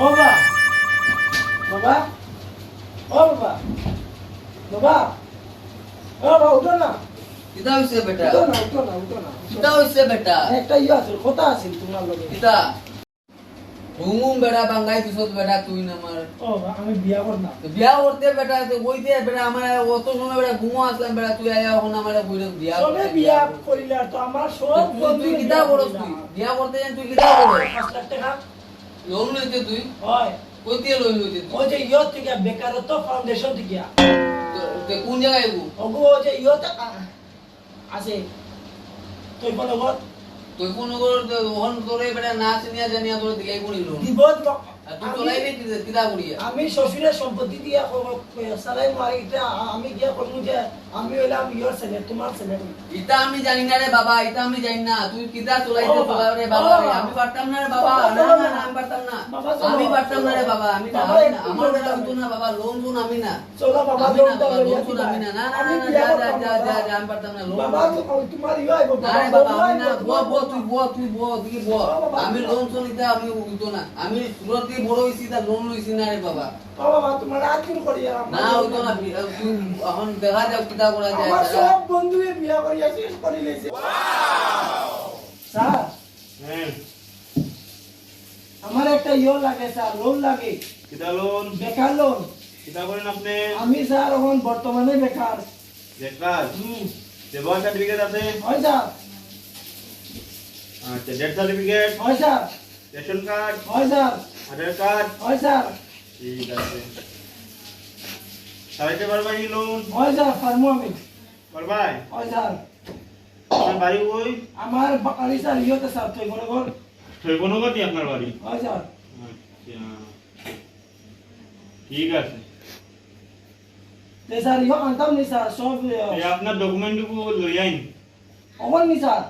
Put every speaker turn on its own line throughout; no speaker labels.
ও বাবা। বাবা। ও বাবা। বাবা। ও বাবা উঠো না।
কিতা হইছে বেটা?
উঠো না উঠো না উঠো না
কিতা হইছে বেটা?
একটা ইয়ে আছে কথা আছে তোমার লগে।
কিতা? ঘুমুম বেটা বাঙ্গাই তুসত বেটা তুই না আমার।
ও আমি বিয়া কর না
বিয়া করতে বেটা তো বইতে বেটা আমার অত সময় বেটা ঘুমো আসলাম বেটা তুই আয়া এখন আমার বইরে বিয়া
সবে বিয়া করিলে তো আমার সব
তুই কিতা করস তুই? বিয়া করতে তুই কিতা করস?
পাঁচ লাখ টাকা।
লোন লইতে তুই?
হয়।
কই দিয়ে লোন লইতে তুই?
যে ইয়ত থেকে বেকারত্ব ফাউন্ডেশন থেকে।
তো- কোন জায়গায় গো?
ওগো যে আছে। তুই কোনো বল
তুই কোন করে ওহন তোরে বেটা নাচ নিয়া জানিয়া তোরে দিলাই লোন?
বিপদ আমি শ্বশুরের সম্পত্তি দিয়া সারাই মারি এটা আমি গিয়া করব যে আমি হইলাম ইয়র ছেলে তোমার ছেলে
আমি জানি না রে বাবা ইতা আমি জানি না। তুই কিতা চলাইতে
বাবা,
রে বাবা। আমি পারতাম না রে বাবা না না আমি পারতাম না।
বাবা,
আমি পারতাম না রে বাবা। আমি না আমার
দাও।
হতো না বাবা লোন লোন আমি না।
চলো বাবা
লোন আমি না। না না
আমি
না যা যা যা যা যা আমি পারতাম না লোন
বাবা তোমার ইয়ে আইবো,
না রে
বাবা,
আমি না বুয়া বুয়া তুই বুয়া তুই বুয়া তুই
বাবা।
আমি লোন আমি উঠতো না। আমি সুরত বড় হইছি তা লোন লইছি না রে বাবা।
ও বাবা, তোমার আজকে করি আর আমার
না না এখন দেখা যাও কিতা করা যায়
আমার সব বন্ধুয়ে বিয়া করিয়া শেষ করে লেছে স্যার
হ্যাঁ।
আমার একটা ইয়ে লাগে স্যার লোন লাগে।
কিতা লোন?
বেকার লোন।
কিতা করেন আপনি?
আমি স্যার এখন বর্তমানে বেকার।
বেকার?
হুম।
দেবার সার্টিফিকেট আছে?
হয় স্যার।
আচ্ছা ডেথ সার্টিফিকেট
হয় স্যার।
রেশন কার্ড
হয় স্যার।
আধার কার্ড?
হয় স্যার।
ঠিক আছে। চালাইতে পারবা এই লোন
হয় স্যার পারব আমি।
পারবাই
হয় স্যার।
আপনার বাড়ি ওই
আমার বাড়ি স্যার ইয়েতে স্যার তুই মনে কর
শৈবনগরই আপনার বাড়ি?
হয় স্যার।
আচ্ছা। ঠিক আছে।
স্যার ইয়ে আনতাম নি স্যার সব
আপনার ডকুমেন্টটুকু লই আইন
অমন নি স্যার।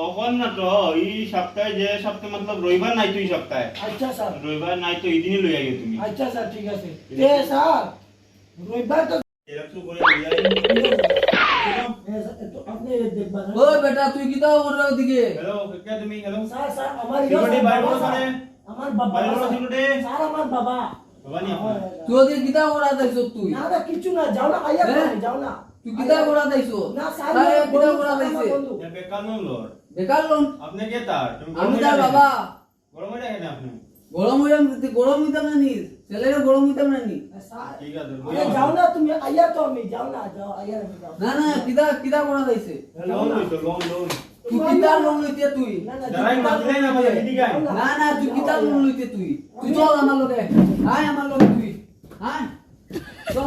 অকন না তো এই সপ্তাহে যে সপ্তাহে মতলব রবিবার নাই তো এই সপ্তাহে?
আচ্ছা স্যার।
রবিবার নাই তো এই দিনই লই আইগে তুমি।
আচ্ছা স্যার ঠিক আছে। তে স্যার? রবিবার তো
এরকম করে লই আইন
এ, স্যার, একটু আপনি দেখবেন
ও বেটা তুই কিতা কর ওদিকে?
হ্যালো কে তুমি? হ্যালো।
স্যার স্যার আমার
সিকিউরিটি বাইরে
বাবা,
বসো
স্যার।
রে।
আমার বাবা
বাইরে বসো
স্যার।
সিকিউরিটি।
স্যার আমার বাবা।
বাবা নি
দাইছ তুই
কিছু না যাও না আইয়া
হ্যাঁ?
যাও না।
তুই কিতা করা দাইছ?
না
তাই
আমার
কিতা
আমার
দাইছে।
বেকার নো লর
বেকার লোন
আপনি কে তার?
আমি তার বাবা।
গরম হয়ে গেছে আপনি?
গরম হইলাম গরম হইতাম না নি ছেলেরে গরম হইতাম না নি।
স্যার,
ঠিক আছে
যাও না তুমি আইয়া তো আমি যাও না যাও আইয়া
না না কিতা কিতা করা দাইছে
লোন লইছো লোন লোন
তুই কিতা লোন লইতে তুই?
না
তুই কিতা লোন লইতে তুই। তুই চল আমার লগে। আয় আমার লগে তুই।
চলো।